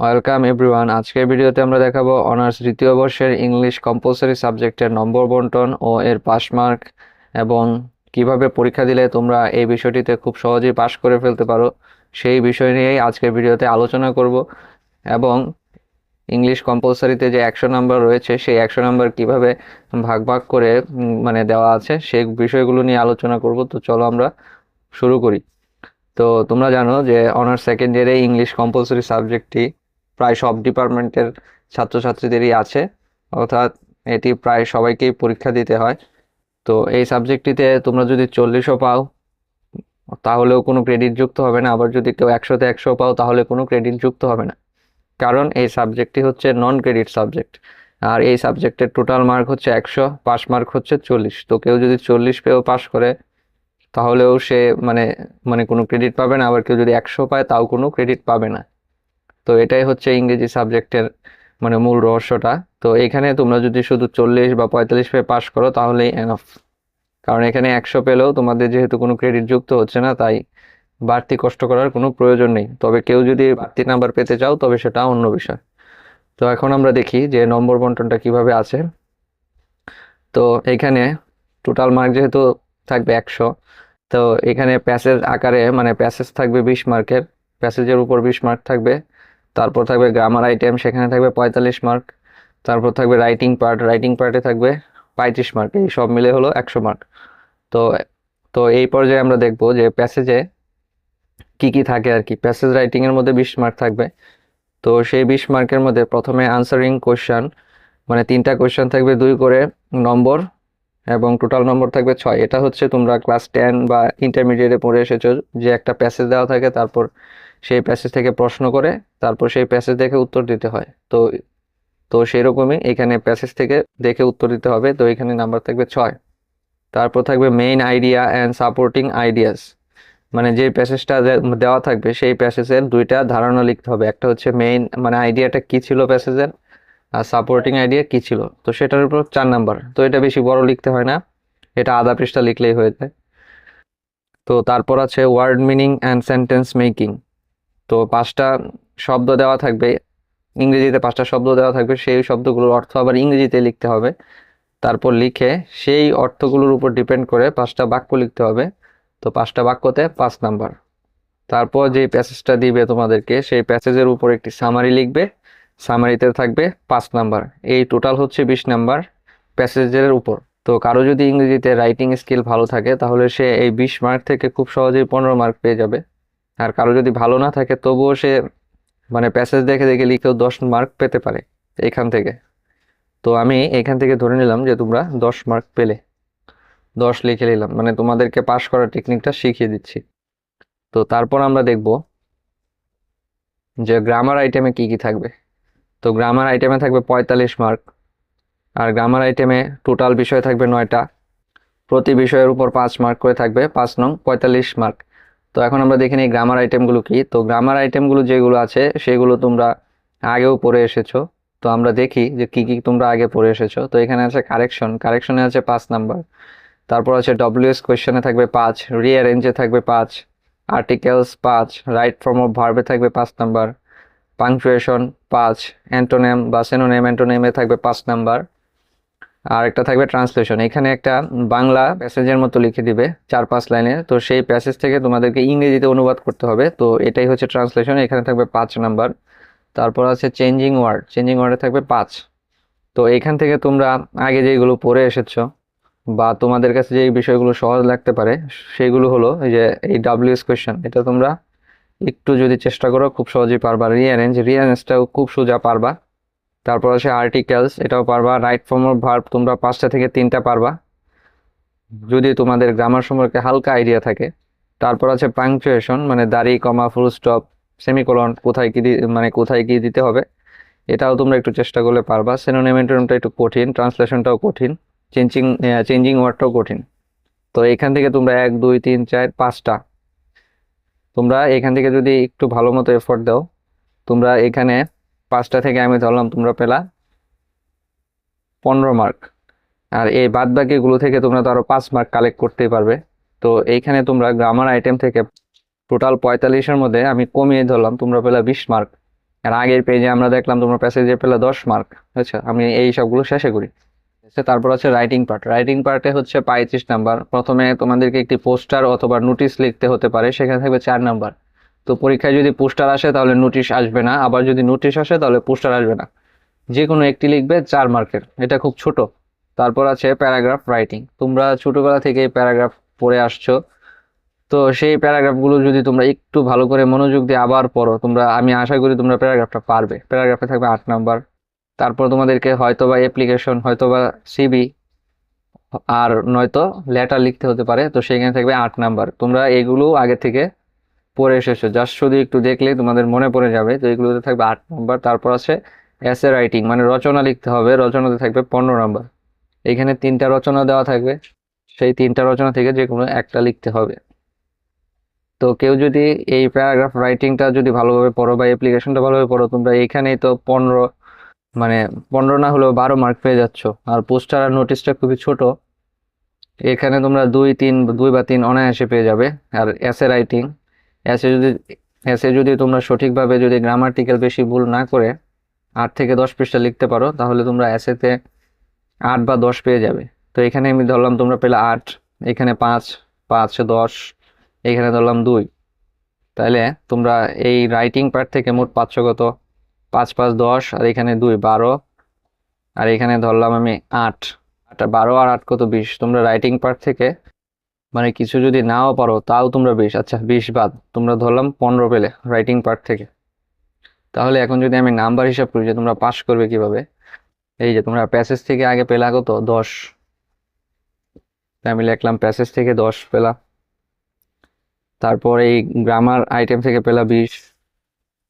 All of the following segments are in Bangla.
ওয়েলকাম এভরিওয়ান আজকের ভিডিওতে আমরা দেখাবো অনার্স দ্বিতীয় বর্ষের ইংলিশ কম্পালসারি সাবজেক্টের নম্বর বন্টন ও এর পাস মার্ক এবং কীভাবে পরীক্ষা দিলে তোমরা এই বিষয়টিতে খুব সহজেই পাশ করে ফেলতে পারো সেই বিষয় নিয়েই আজকের ভিডিওতে আলোচনা করব এবং ইংলিশ কম্পালসারিতে যে একশো নাম্বার রয়েছে সেই একশো নাম্বার কীভাবে ভাগ ভাগ করে মানে দেওয়া আছে সেই বিষয়গুলো নিয়ে আলোচনা করব। তো চলো আমরা শুরু করি। তো তোমরা জানো যে অনার্স সেকেন্ড ইয়ারে ইংলিশ কম্পালসারি সাবজেক্টটি প্রায় সব ডিপার্টমেন্টের ছাত্রছাত্রীদেরই আছে। অর্থাৎ এটি প্রায় সবাইকেই পরীক্ষা দিতে হয়। তো এই সাবজেক্টটিতে তোমরা যদি চল্লিশও পাও, তাহলেও কোনো ক্রেডিট যুক্ত হবে না। আবার যদি কেউ একশোতে একশো পাও, তাহলে কোনো ক্রেডিট যুক্ত হবে না। কারণ এই সাবজেক্টটি হচ্ছে নন ক্রেডিট সাবজেক্ট আর এই সাবজেক্টের টোটাল মার্ক হচ্ছে একশো পাস মার্ক হচ্ছে চল্লিশ। তো কেউ যদি চল্লিশ পেয়েও পাস করে, তাহলেও সে মানে মানে কোনো ক্রেডিট পাবে না। আবার কেউ যদি একশো পায়, তাও কোনো ক্রেডিট পাবে না। তো এটাই হচ্ছে ইংরেজি সাবজেক্টের মানে মূল রহস্যটা। তো এখানে তোমরা যদি শুধু চল্লিশ বা পঁয়তাল্লিশ পেয়ে পাস করো তাহলেই এনাফ কারণ এখানে একশো পেলেও তোমাদের যেহেতু কোনো ক্রেডিট যুক্ত হচ্ছে না, তাই বাড়তি কষ্ট করার কোনো প্রয়োজন নেই। তবে কেউ যদি বাড়তি নাম্বার পেতে চাও, তবে সেটা অন্য বিষয়। তো এখন আমরা দেখি যে নম্বর বন্টনটা কীভাবে আছে। তো এখানে টোটাল মার্ক যেহেতু থাকবে একশো, তো এখানে প্যাসেজ আকারে মানে প্যাসেজ থাকবে বিশ মার্কের প্যাসেজের উপর বিশ মার্ক থাকবে। তারপর থাকবে গ্রামার আইটেম সেখানে থাকবে পঁয়তাল্লিশ মার্ক তারপর থাকবে রাইটিং পার্ট রাইটিং পার্টে থাকবে পঁয়ত্রিশ মার্ক এই সব মিলে হলো একশো মার্ক তো তো এই পর্যায়ে আমরা দেখব যে প্যাসেজে কি কি থাকে আর কি। প্যাসেজ রাইটিংয়ের মধ্যে বিশ মার্ক থাকবে। তো সেই বিশ মার্কের মধ্যে প্রথমে আনসারিং কোশ্চান মানে তিনটা কোশ্চেন থাকবে দুই করে নম্বর এবং টোটাল নম্বর থাকবে ছয়। এটা হচ্ছে তোমরা ক্লাস টেন বা ইন্টারমিডিয়েটে পড়ে এসেছ, যে একটা প্যাসেজ দেওয়া থাকে, তারপর সেই প্যাসেজ থেকে প্রশ্ন করে, তারপর সেই প্যাসেজ দেখে উত্তর দিতে হয়। তো তো সেরকমই এখানে প্যাসেজ থেকে দেখে উত্তর দিতে হবে। তো এখানে নাম্বার থাকবে ছয়। তারপর থাকবে main idea and supporting ideas মানে যে প্যাসেজটা দেওয়া থাকবে, সেই প্যাসেজের দুইটা ধারণা লিখতে হবে। একটা হচ্ছে মেইন মানে আইডিয়াটা কি ছিল প্যাসেজের আর সাপোর্টিং আইডিয়া কি ছিল? তো সেটার উপর চার নাম্বার তো এটা বেশি বড় লিখতে হয় না। এটা আধা পৃষ্ঠা লিখলেই হয়ে যায়। তো তারপর আছে word meaning and sentence making তো পাঁচটা শব্দ দেওয়া থাকবে, ইংরেজিতে পাঁচটা শব্দ দেওয়া থাকবে, সেই শব্দগুলোর অর্থ আবার ইংরেজিতে লিখতে হবে। তারপর লিখে সেই অর্থগুলোর উপর ডিপেন্ড করে পাঁচটা বাক্য লিখতে হবে। তো পাঁচটা বাক্যতে পাঁচ নাম্বার। তারপর যে প্যাসেজটা দিবে তোমাদেরকে, সেই প্যাসেজের উপর একটি সামারি লিখবে। সামারিতে থাকবে পাঁচ নাম্বার। এই টোটাল হচ্ছে বিশ নাম্বার প্যাসেজের উপর। তো কারও যদি ইংরেজিতে রাইটিং স্কিল ভালো থাকে, তাহলে সে এই বিশ মার্ক থেকে খুব সহজেই পনেরো মার্ক পেয়ে যাবে। আর কারও যদি ভালো না থাকে, তবুও সে মানে প্যাসেজ দেখে দেখে লিখেও দশ মার্ক পেতে পারে এখান থেকে। তো আমি এখান থেকে ধরে নিলাম যে তোমরা দশ মার্ক পেলে। দশ লিখে নিলাম মানে তোমাদেরকে পাস করার টেকনিকটা শিখিয়ে দিচ্ছি। তো তারপর আমরা দেখব যে গ্রামার আইটেমে কি কি থাকবে। তো গ্রামার আইটেমে থাকবে পঁয়তাল্লিশ মার্ক আর গ্রামার আইটেমে টোটাল বিষয় থাকবে নয়টা। প্রতি বিষয়ের উপর পাঁচ মার্ক করে থাকবে, পাঁচ নং পঁয়তাল্লিশ মার্ক তো এখন আমরা দেখে নিই গ্রামার আইটেমগুলো কি। তো গ্রামার আইটেমগুলো যেগুলো আছে, সেগুলো তোমরা আগেও পড়ে এসেছ। তো আমরা দেখি যে কি কি তোমরা আগে পড়ে এসেছ। তো এখানে আছে কারেকশন কারেকশনে আছে পাঁচ নাম্বার। তারপর আছে ডব্লিউএস কোয়েশ্চেনে থাকবে পাঁচ রিঅ্যারেঞ্জে থাকবে পাঁচ আর্টিকেলস পাঁচ রাইট ফর্ম অফ ভার্বে থাকবে পাঁচ নাম্বার পাংচুয়েশন পাঁচ অ্যান্টোনেম বা সেনোনেম অ্যান্টোনেমে থাকবে পাঁচ নাম্বার। আর একটা থাকবে ট্রান্সলেশন এখানে একটা বাংলা প্যাসেজের মতো লিখে দিবে চার পাঁচ লাইনে। তো সেই প্যাসেজ থেকে তোমাদেরকে ইংরেজিতে অনুবাদ করতে হবে। তো এটাই হচ্ছে ট্রান্সলেশন এখানে থাকবে পাঁচ নাম্বার। তারপর আছে চেঞ্জিং ওয়ার্ড চেঞ্জিং ওয়ার্ডে থাকবে পাঁচ। তো এখান থেকে তোমরা আগে যেগুলো পড়ে এসেছ বা তোমাদের কাছে যে বিষয়গুলো সহজ লাগতে পারে, সেগুলো হলো এই যে এই ডাব্লিউএস কোয়েশ্চেন এটা তোমরা একটু যদি চেষ্টা করো, খুব সহজেই পারবা। রিঅ্যারেঞ্জ রিঅ্যারেঞ্জটাও খুব সোজা পারবা। তারপর আছে আর্টিকেলস এটাও পারবা। রাইট ফর্ম অফ ভার্ব তোমরা পাঁচটা থেকে তিনটা পারবা। যদি তোমাদের গ্রামার সম্পর্কে হালকা আইডিয়া থাকে। তারপর আছে পাংচুয়েশন মানে দাড়ি কমা ফুল স্টপ সেমিকোলন কোথায় কী মানে কোথায় কি দিতে হবে। এটাও তোমরা একটু চেষ্টা করলে পারবা। সেনোনেমেন্টনটা একটু কঠিন ট্রান্সলেশনটাও কঠিন চেঞ্জিং চেঞ্জিং ওয়ার্ডটাও কঠিন। তো এখান থেকে তোমরা এক, দুই, তিন, চার, পাঁচটা। তোমরা এখান থেকে যদি একটু ভালো মতো এফোর্ট দাও, তোমরা এখানে পাঁচটা থেকে আমি ধরলাম তোমরা পেলা পনেরো মার্ক আর এই বাদ বাকিগুলো থেকে তোমরা তো আরও পাঁচ মার্ক কালেক্ট করতেই পারবে। তো এইখানে তোমরা গ্রামার আইটেম থেকে টোটাল পঁয়তাল্লিশের মধ্যে আমি কমিয়ে ধরলাম, তোমরা পেলা বিশ মার্ক আর আগের পেজে আমরা দেখলাম তোমরা প্যাসেজে পেলা দশ মার্ক আচ্ছা আমি এই সবগুলো শেষে করি। তারপর আছে রাইটিং পার্ট রাইটিং পার্টে হচ্ছে পঁয়ত্রিশ নাম্বার প্রথমে তোমাদেরকে একটি পোস্টার অথবা নোটিশ লিখতে হতে পারে, সেখানে থাকবে চার নাম্বার তো পরীক্ষায় যদি পোস্টার আসে তাহলে নোটিশ আসবে না, আবার যদি নোটিশ আসে তাহলে পোস্টার আসবে না। যে কোনো একটি লিখবে চার মার্কের, এটা খুব ছোট। তারপর আছে প্যারাগ্রাফ রাইটিং তোমরা ছোটোবেলা থেকে প্যারাগ্রাফ পড়ে আসছো। তো সেই প্যারাগ্রাফগুলো যদি তোমরা একটু ভালো করে মনোযোগ দিয়ে আবার পড়ো, তোমরা, আমি আশা করি তোমরা প্যারাগ্রাফটা পারবে। প্যারাগ্রাফে থাকবে আট নাম্বার। তারপর তোমাদেরকে হয়তো বা অ্যাপ্লিকেশন হয়তো বা সিবি আর নয়তো লেটার লিখতে হতে পারে। তো সেখানে থাকবে আট নাম্বার। তোমরা এগুলো আগে থেকে পড়ে এসেছ জাস্ট শুধু একটু দেখলে তোমাদের মনে পড়ে যাবে তো এগুলোতে থাকবে আট নম্বর তারপর আছে এসে রাইটিং মানে রচনা লিখতে হবে। রচনাতে থাকবে পনেরো নম্বর এখানে তিনটা রচনা দেওয়া থাকবে। সেই তিনটা রচনা থেকে যে কোনো একটা লিখতে হবে। তো কেউ যদি এই প্যারাগ্রাফ রাইটিংটা যদি ভালোভাবে পড়ো বা অ্যাপ্লিকেশনটা ভালোভাবে পড়ো, তোমরা এখানেই তো পনেরো মানে পনেরো না হলেও বারো মার্ক পেয়ে যাচ্ছ। আর পোস্টার আর নোটিশটা খুবই ছোট। এখানে তোমরা দুই, তিন, দুই বা তিন অনায়াসে পেয়ে যাবে। আর এসে রাইটিং এসে যদি এসে যদি তোমরা সঠিকভাবে যদি গ্রামাটিক্যাল বেশি ভুল না করে আট থেকে দশ পৃষ্ঠা লিখতে পারো, তাহলে তোমরা এসেতে আট বা দশ পেয়ে যাবে। তো এখানে আমি ধরলাম তোমরা পেলে আট, এখানে পাঁচ পাঁচ, দশ, এখানে ধরলাম দুই। তাহলে তোমরা এই রাইটিং পার্ট থেকে মোট পাচ্ছ কত পাঁচ পাঁচ, দশ, আর এখানে দুই, বারো। আর এখানে ধরলাম আমি আট। আট বারো আর আট কত বিশ? তোমরা রাইটিং পার্ট থেকে মানে কিছু যদি নাও পারো, তাও তোমরা বিশ আচ্ছা বিশ বাদ। তোমরা ধরলাম পনেরো পেলে রাইটিং পার্ট থেকে। তাহলে এখন যদি আমি নাম্বার হিসাব করি যে তোমরা পাস করবে কীভাবে, এই যে তোমরা প্যাসেজ থেকে আগে পেলা কত দশ। আমি লিখলাম প্যাসেজ থেকে দশ পেলা। তারপর এই গ্রামার আইটেম থেকে পেলা বিশ।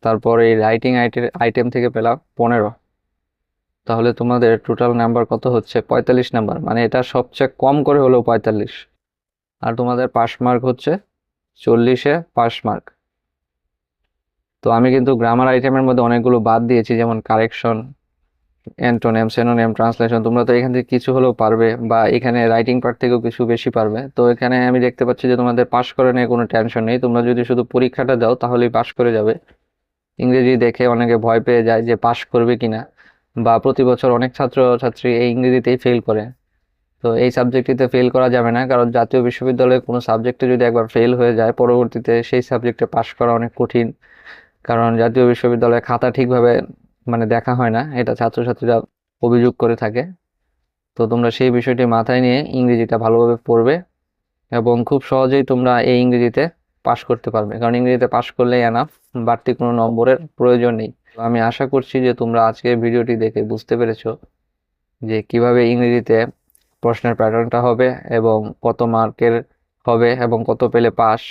তারপর এই রাইটিং আইটেম থেকে পেলা পনেরো। তাহলে তোমাদের টোটাল নাম্বার কত হচ্ছে? পঁয়তাল্লিশ নাম্বার মানে এটা সবচেয়ে কম করে হলেও পঁয়তাল্লিশ। আর তোমাদের পাস মার্ক হচ্ছে চল্লিশে পাস মার্ক তো আমি কিন্তু গ্রামার আইটেমের মধ্যে অনেকগুলো বাদ দিয়েছি, যেমন কারেকশন অ্যান্টোনেম সেনোনেম ট্রান্সলেশন তোমরা তো এখান থেকে কিছু হলেও পারবে বা এখানে রাইটিং পার্ট থেকেও কিছু বেশি পারবে। তো এখানে আমি দেখতে পাচ্ছি যে তোমাদের পাস করে নিয়ে কোনো টেনশন নেই। তোমরা যদি শুধু পরীক্ষাটা দাও, তাহলেই পাস করে যাবে। ইংরেজি দেখে অনেকে ভয় পেয়ে যায় যে পাস করবে কিনা, বা প্রতি বছর অনেক ছাত্র ছাত্রী এই ইংরেজিতেই ফেল করে। তো এই সাবজেক্টটিতে ফেল করা যাবে না, কারণ জাতীয় বিশ্ববিদ্যালয়ে কোনো সাবজেক্টে যদি একবার ফেল হয়ে যায়, পরবর্তীতে সেই সাবজেক্টে পাশ করা অনেক কঠিন। কারণ জাতীয় বিশ্ববিদ্যালয়ে খাতা ঠিকভাবে মানে দেখা হয় না, এটা ছাত্রছাত্রীরা অভিযোগ করে থাকে। তো তোমরা সেই বিষয়টি মাথায় নিয়ে ইংরেজিটা ভালোভাবে পড়বে এবং খুব সহজেই তোমরা এই ইংরেজিতে পাশ করতে পারবে। কারণ ইংরেজিতে পাশ করলেই এনাফ বাড়তি কোনো নম্বরের প্রয়োজন নেই। আমি আশা করছি যে তোমরা আজকে ভিডিওটি দেখে বুঝতে পেরেছ যে কীভাবে ইংরেজিতে প্রশ্নের প্যাটার্নটা হবে এবং কত মার্কের হবে এবং কত পেলে পাস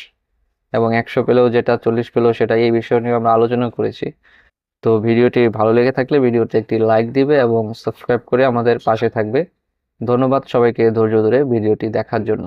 এবং একশো পেলেও যেটা চল্লিশ পেলেও সেটা এই বিষয় নিয়ে আমরা আলোচনা করেছি। তো ভিডিওটি ভালো লেগে থাকলে ভিডিওতে একটি লাইক দিবে এবং সাবস্ক্রাইব করে আমাদের পাশে থাকবে। ধন্যবাদ সবাইকে ধৈর্য ধরে ভিডিওটি দেখার জন্য।